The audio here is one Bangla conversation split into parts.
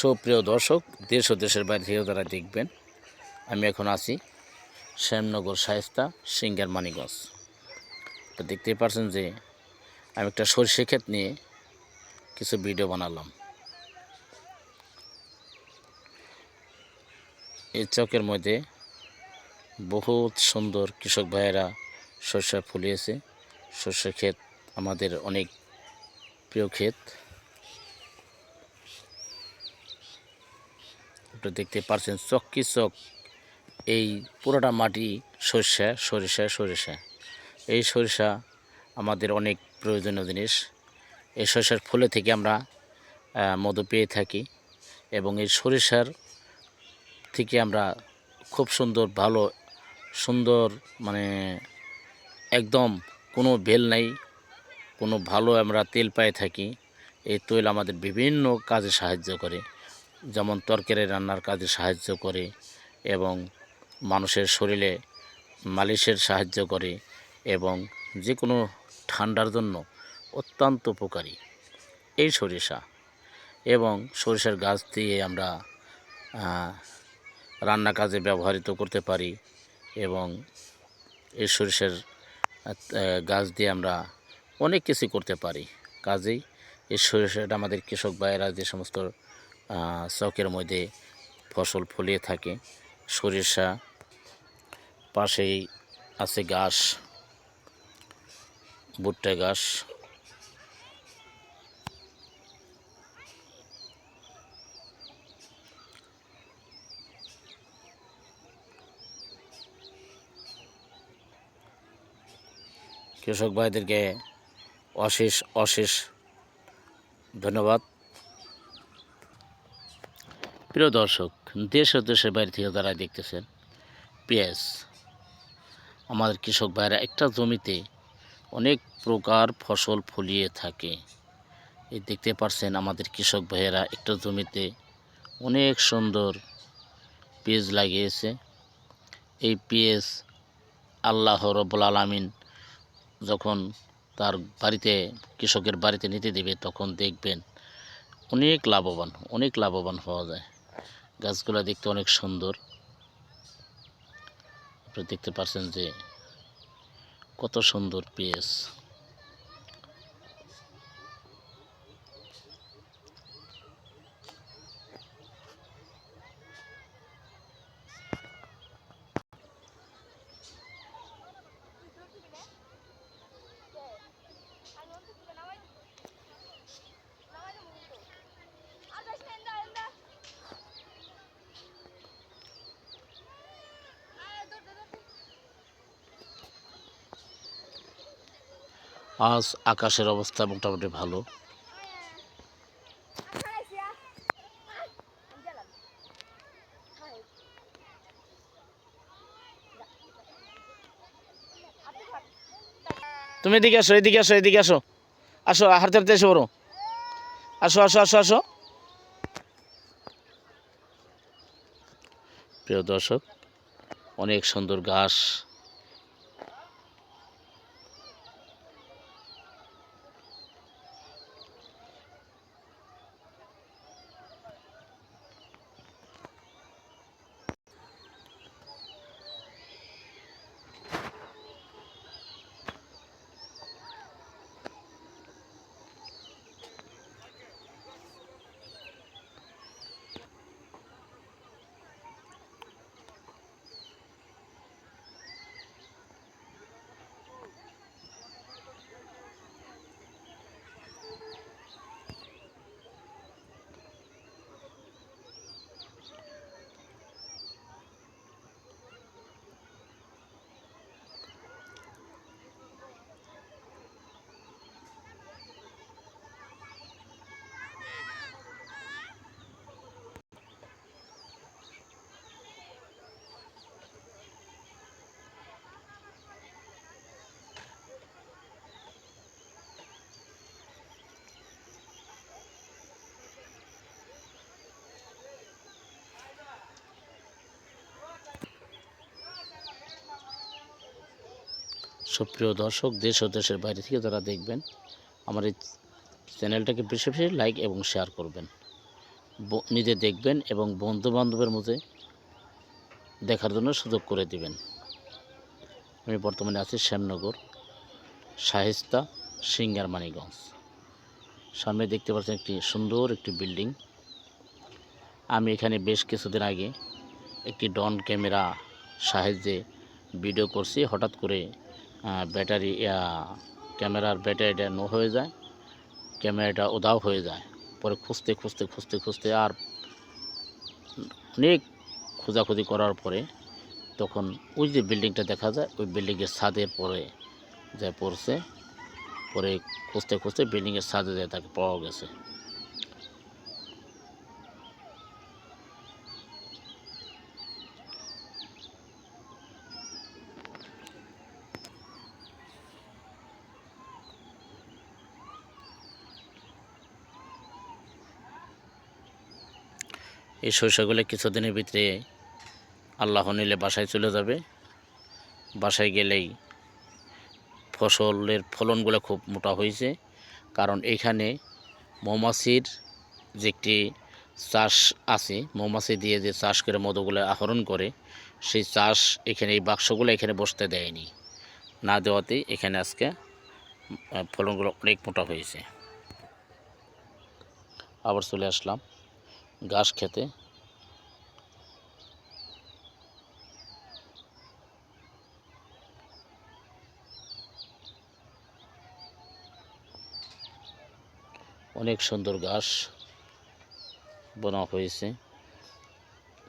সুপ্রিয় দর্শক, দেশ ও দেশের বাইরে থেকে তারা দেখবেন, আমি এখন আছি শ্যামনগর শায়েস্তা সিঙ্গার মানিগঞ্জ তো দেখতেই পারছেন যে আমি একটা সরষে ক্ষেত নিয়ে কিছু ভিডিও বানালাম। এই চকের মধ্যে বহুত সুন্দর কৃষক ভাইয়েরা সরষে ফুলিয়েছে। সরষে ক্ষেত আমাদের অনেক প্রিয় ক্ষেত। আপনি দেখতে পারছেন চক্কি চক এই পুরোটা মাটি সরিষা সরিষা সরিষা। এই সরিষা আমাদের অনেক প্রয়োজনীয় জিনিস। এই সরিষার ফুলে থেকে আমরা মধু পেয়ে থাকি এবং এই সরিষার থেকে আমরা খুব সুন্দর, ভালো, সুন্দর মানে একদম কোনো বেল নাই, কোনো ভালো আমরা তেল পাই থাকি। এই তেল আমাদের বিভিন্ন কাজে সাহায্য করে। যেমন তরকারি রান্নার কাজে সাহায্য করে এবং মানুষের শরীরে মালিশের সাহায্য করে এবং যে কোনো ঠান্ডার জন্য অত্যন্ত উপকারী এই সরিষা এবং সরিষার গাছ দিয়ে আমরা রান্না কাজে ব্যবহৃত করতে পারি এবং এই সরিষার গাছ দিয়ে আমরা অনেক কিছু করতে পারি। কাজেই এই সরিষাটা আমাদের কৃষক ভাইয়েরা যে সমস্ত চকের মধ্যে ফসল ফলিয়ে থাকে। সরিষা, পাশেই আছে ঘাস, ভুট্টা ঘাস। কৃষক ভাইদেরকে অশেষ অশেষ ধন্যবাদ। প্রিয় দর্শক, দেশ ও দেশের বাইরে থেকে যারা দেখতেছেন পেঁয়াজ আমাদের কৃষক ভাইরা একটা জমিতে অনেক প্রকার ফসল ফলিয়ে থাকে। এই দেখতে পারছেন আমাদের কৃষক ভাইয়েরা একটা জমিতে অনেক সুন্দর পেঁয়াজ লাগিয়েছে। এই পেঁয়াজ আল্লাহ রব্বুল আলামিন যখন তার বাড়িতে, কৃষকের বাড়িতে নিতে দেবে, তখন দেখবেন অনেক লাভবান অনেক লাভবান হওয়া যায়। গাছগুলো দেখতে অনেক সুন্দর। আপনি দেখতে পাচ্ছেন যে কত সুন্দর পেঁয়াজ। আজ আকাশের অবস্থা মোটামুটি ভালো। তুমি এদিকে আসো এদিকে আসো এদিকে আসো। আসো হারতে হারতে এসো বড় আসো আসো আসো আসো। প্রিয় দর্শক, অনেক সুন্দর ঘাস। সুপ্রিয় দর্শক, দেশ ও দেশের বাইরে থেকে যারা দেখবেন, আমার এই চ্যানেলটাকে বেশি বেশি লাইক এবং শেয়ার করবেন। নিজে দেখবেন এবং বন্ধু বান্ধবের মধ্যে দেখার জন্য সুযোগ করে দিবেন। আমি বর্তমানে আছি শ্যামনগর শাহিস্তা সিঙ্গার মানিগঞ্জ সামনে দেখতে পাচ্ছেন একটি সুন্দর একটি বিল্ডিং। আমি এখানে বেশ কিছুদিন আগে একটি ডন ক্যামেরা সাহায্যে ভিডিও করছি। হঠাৎ করে ব্যাটারি ক্যামেরার ব্যাটারিটা নো হয়ে যায়, ক্যামেরাটা উধাও হয়ে যায়। পরে খুঁজতে খুঁজতে খুঁজতে খুঁজতে আর অনেক খোঁজাখুঁজি করার পরে তখন ওই যে বিল্ডিংটা দেখা যায়, ওই বিল্ডিংয়ের ছাদের পরে যায় পড়ছে। পরে খুঁজতে খুঁজতে বিল্ডিংয়ের ছাদে যায় তাকে পাওয়া গেছে। এই সরিষাগুলো কিছুদিনের ভিতরে আল্লাহ নিলে বাসায় চলে যাবে। বাসায় গেলেই ফসলের ফলনগুলো খুব মোটা হয়েছে। কারণ এখানে মৌমাছির যে একটি চাষ আছে, মৌমাছি দিয়ে যে চাষ করে মধুগুলো আহরণ করে, সেই চাষ এখানে, এই বাক্সগুলো এখানে বসতে দেয়নি। না দেওয়াতেই এখানে আজকে ফলনগুলো অনেক মোটা হয়েছে। আবার চলে আসলাম। ঘাস খেতে। অনেক সুন্দর ঘাস বোনা হয়েছে।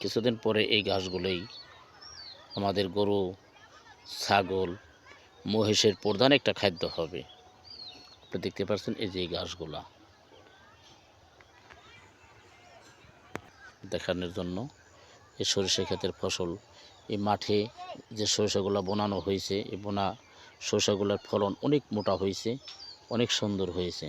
কিছুদিন পরে এই ঘাসগুলোই আমাদের গরু, ছাগল, মহিষের প্রধান একটা খাদ্য হবে। আপনি দেখতে পাচ্ছেন এই যে ঘাসগুলা। দেখানোর জন্য এই সরিষা ক্ষেতের ফসল। এই মাঠে যে সরিষাগুলো বোনানো হয়েছে, এই বোনা সরিষাগুলোর ফলন অনেক মোটা হয়েছে, অনেক সুন্দর হয়েছে।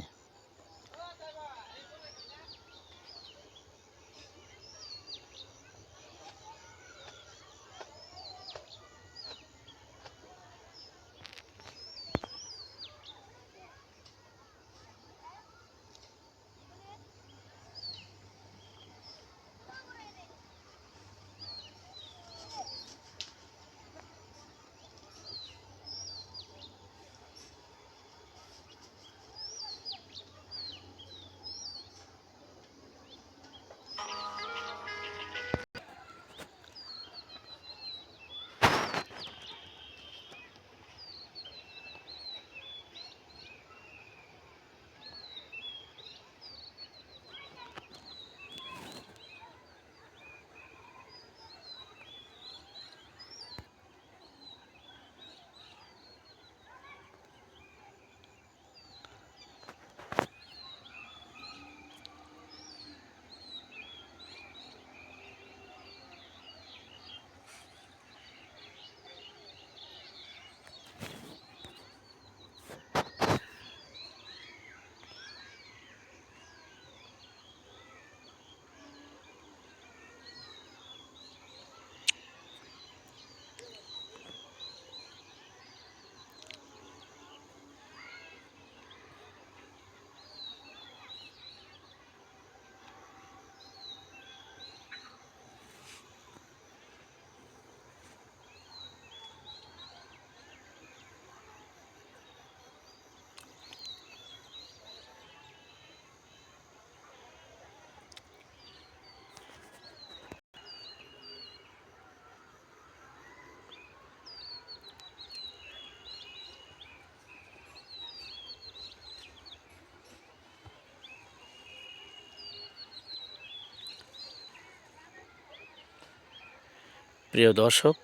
প্রিয় দর্শক,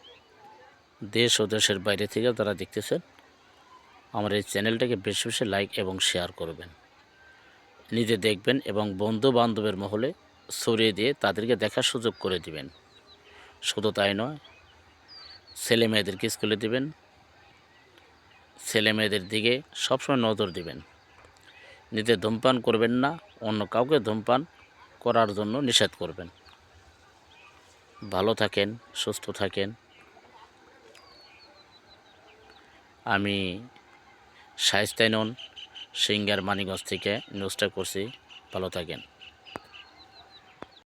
দেশ ও দেশের বাইরে থেকে যারা দেখতেছেন, আমার এই চ্যানেলটাকে বেশি বেশি লাইক এবং শেয়ার করবেন। নিজে দেখবেন এবং বন্ধু বান্ধবের মহলে ছড়িয়ে দিয়ে তাদেরকে দেখার সুযোগ করে দিবেন। শুধু তাই নয়, ছেলে মেয়েদেরকে স্কুলে দিবেন, ছেলে মেয়েদের দিকে সবসময় নজর দিবেন। নিজে ধূমপান করবেন না, অন্য কাউকে ধূমপান করার জন্য নিষেধ করবেন। ভালো থাকেন সুস্থ থাকেন। আমি সাইস্তাইনন সিঙ্গার মানিগঞ্জ থেকে নিউজটা করছি। ভালো থাকেন।